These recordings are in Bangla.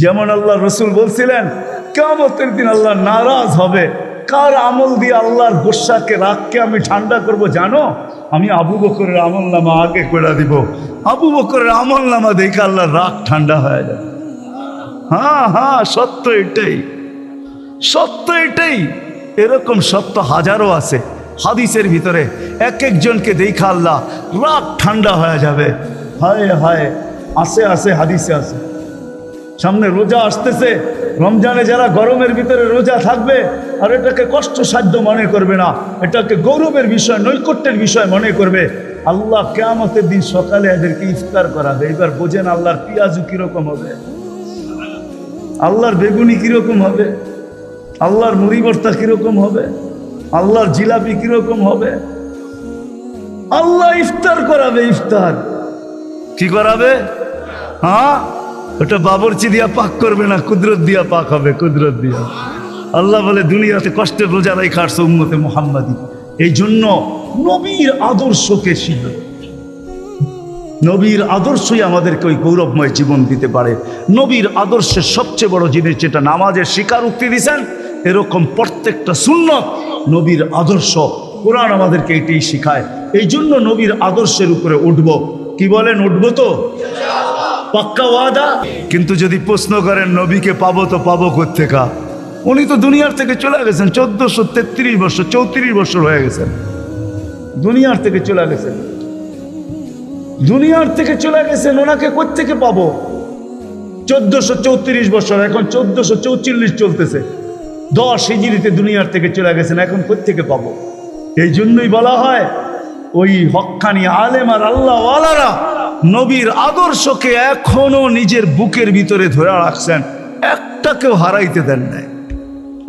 যেমন আল্লাহ রসুল বলছিলেন কেমতের দিন আল্লাহ নারাজ হবে। কার আমল দিয়ে আল্লাহর গোসাকে রাগকে আমি ঠান্ডা করব জানো? আমি আবু বকরের আমল নামা আগে করে দিব। আবু বকরের আমল নামা দেখে আল্লাহর রাগ ঠান্ডা হয়ে যাবে হ্যাঁ হ্যাঁ সত্য এটাই। সত্য এটাই। এরকম সত্য হাজারো আছে হাদিসের ভিতরে। এক একজনকে দেখা আল্লাহ রাগ ঠান্ডা হয়ে যাবে। হায় হায় আসে আসে হাদিসে আছে। সামনে রোজা আসতেছে। রমজানে যারা গরমের ভিতরে রোজা থাকবে, আর এটাকে কষ্টসাধ্য মনে করবে না। এটাকে গৌরবের বিষয়, নৈকট্যের বিষয় মনে করবে। আল্লাহ কেয়ামতের দিন সকালে এদেরকে ইফতার করাবে। এবার বোঝেন আল্লাহর পিয়াজু কীরকম হবে। আল্লাহর বেগুনি কীরকম হবে? আল্লাহর মুড়ি ভর্তা কীরকম হবে? আল্লাহর জিলাপি কীরকম হবে? আল্লাহ ইফতার করাবে ইফতার। কি করাবে? হ্যাঁ? ওটা বাবরচি দিয়া পাক করবে না, কুদরত দিয়া পাক হবে, কুদরত দিয়া। আল্লাহ বলে, দুনিয়াতে কষ্টের রোজা রাই খাটছে উম্মতে মোহাম্মদী। এই জন্য নবীর আদর্শকে শিখবে নবীর আদর্শই আমাদেরকে ওই গৌরবময় জীবন দিতে পারে। নবীর আদর্শের সবচেয়ে বড় জিনিস যেটা নামাজের শিকার স্বীকারোক্তি দিয়েছেন এরকম প্রত্যেকটা শূন্য নবীর আদর্শ। কোরআন আমাদেরকে এটাই শিখায়। এই জন্য নবীর আদর্শের উপরে উঠব। কি বলেন, উঠবো তো? পাক্কা ওয়াদা? কিন্তু যদি প্রশ্ন করেন, নবীকে পাবো তো পাবো কোথেকা উনি তো দুনিয়ার থেকে চলে গেছেন, চোদ্দশো তেত্রিশ বছর, চৌত্রিশ বছর হয়ে গেছেন দুনিয়ার থেকে চলে গেছেন। দুনিয়ার থেকে চলে গেছেন, ওনাকে কোথেকে পাবো? চোদ্দশো চৌত্রিশ বছর, এখন চোদ্দশো চৌচল্লিশ চলতেছে। দশ হিজিরিতে দুনিয়ার থেকে চলে গেছেন, এখন কোথেকে পাবো? এই জন্যই বলা হয়, ওই হক্কানি আলেম আর আল্লাহ ওয়ালারা নবীর আদর্শকে এখনও নিজের বুকের ভিতরে ধরে রাখছেন। একটাকেও হারাইতে দেন নাই।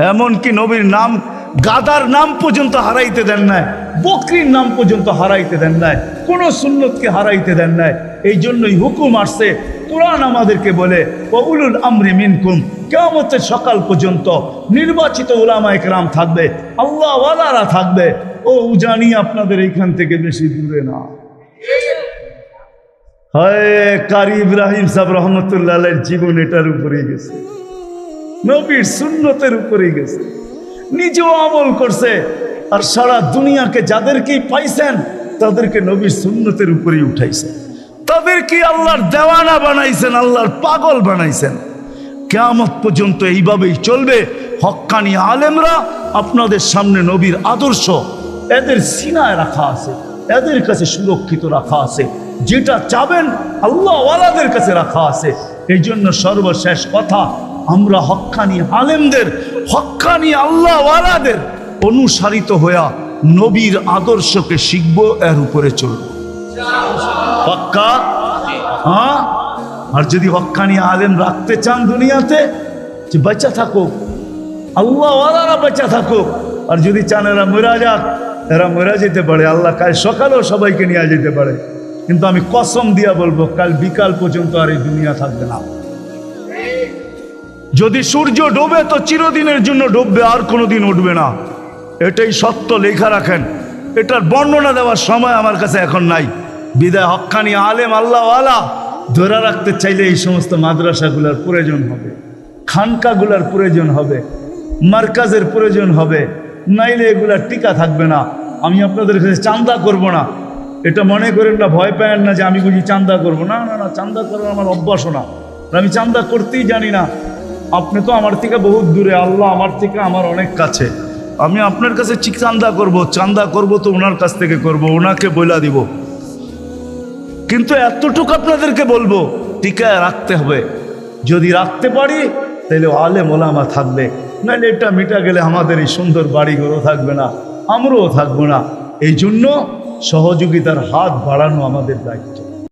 এমনকি নবীর নাম, গাদার নাম পর্যন্ত হারাইতে দেন নাই। বকরির নাম পর্যন্ত হারাইতে দেন নাই। কোনো সুন্নতকে হারাইতে দেন নাই। এই জন্যই হুকুম আসছে। কোরআন আমাদেরকে বলে উলুল আমরি মিনকুম। কেমতের সকাল পর্যন্ত নির্বাচিত উলামা একরাম থাকবে। আল্লাহ ওয়ালারা থাকবে। ও জানি আপনাদের এইখান থেকে বেশি দূরে না। হয়, কারি ইব্রাহিম সাহেব রহমতুল্লাহ জীবন এটার উপরেই গেছে। নবীর সুন্নতের উপরেই গেছে। নিজেও আমল করছে। আর সারা দুনিয়াকে যাদেরকেই পাইছেন, তাদেরকে নবীর সুন্নতের উপরেই উঠাইছে তাদেরকে আল্লাহর দেওয়ানা বানাইছেন, আল্লাহর পাগল বানাইছেন? কেয়ামত পর্যন্ত এইভাবেই চলবে। হক্কানি আলেমরা আপনাদের সামনে নবীর আদর্শ, এদের সিনায় রাখা আছে, এদের কাছে সুরক্ষিত রাখা আছে। যেটা চাবেন আল্লাহ ওয়ালাদের কাছে রাখা আছে। এই জন্য সর্বশেষ কথা, আমরা হক্কানি আলেমদের, হক্কানি আল্লাহ ওয়ালাদের অনুসারিত হইয়া নবীর আদর্শকে শিখব, এর উপরে চলব। পাক্কা হ্যাঁ? আর যদি হক্কানি আলেম রাখতে চান দুনিয়াতে, যে বাচ্চা থাকুক আল্লাহ ওয়ালারা বাচ্চা থাকুক, আর যদি চান এরা মরা যাক, এরা মরা যেতে পারে। আল্লাহ কাল সকালেও সবাইকে নিয়ে যেতে পারে। কিন্তু আমি কসম দিয়া বলব, কাল বিকাল পর্যন্ত আর এই দুনিয়া থাকবে না। যদি সূর্য ডোবে, তো চিরদিনের জন্য ডুববে, আর কোনোদিন উঠবে না। এটাই সত্য লেখা রাখেন। এটার বর্ণনা দেওয়ার সময় আমার কাছে এখন নাই। বিদায় হক্কানি আলেম আল্লাহ আলা ধরে রাখতে চাইলে এই সমস্ত মাদ্রাসাগুলোর প্রয়োজন হবে। খানকাগুলার প্রয়োজন হবে। মার্কাজের প্রয়োজন হবে। নাইলে এগুলার টিকা থাকবে না। আমি আপনাদের কাছে চান্দা করব না। এটা মনে করেন না, ভয় পায়েন না যে আমি বুঝি চান্দা করব। না না না, চান্দা করার আমার অভ্যাসও না। আমি চান্দা করতেই জানি না। আপনি তো আমার থেকে বহুত দূরে, আল্লাহ আমার থেকে আমার অনেক কাছে। আমি আপনার কাছে চিক চান্দা করব চান্দা করব তো ওনার কাছ থেকে করব, ওনাকে বইলা দিব। কিন্তু এতটুকু আপনাদেরকে বলব, টিকায় রাখতে হবে। যদি রাখতে পারি, তাহলে আলে মোলামা থাকবে। নাহলে এটা মিটা গেলে আমাদের এই সুন্দর বাড়িঘরও থাকবে না, আমরাও থাকব না। এই জন্য সহযোগিতার হাত বাড়ানো আমাদের দায়িত্ব।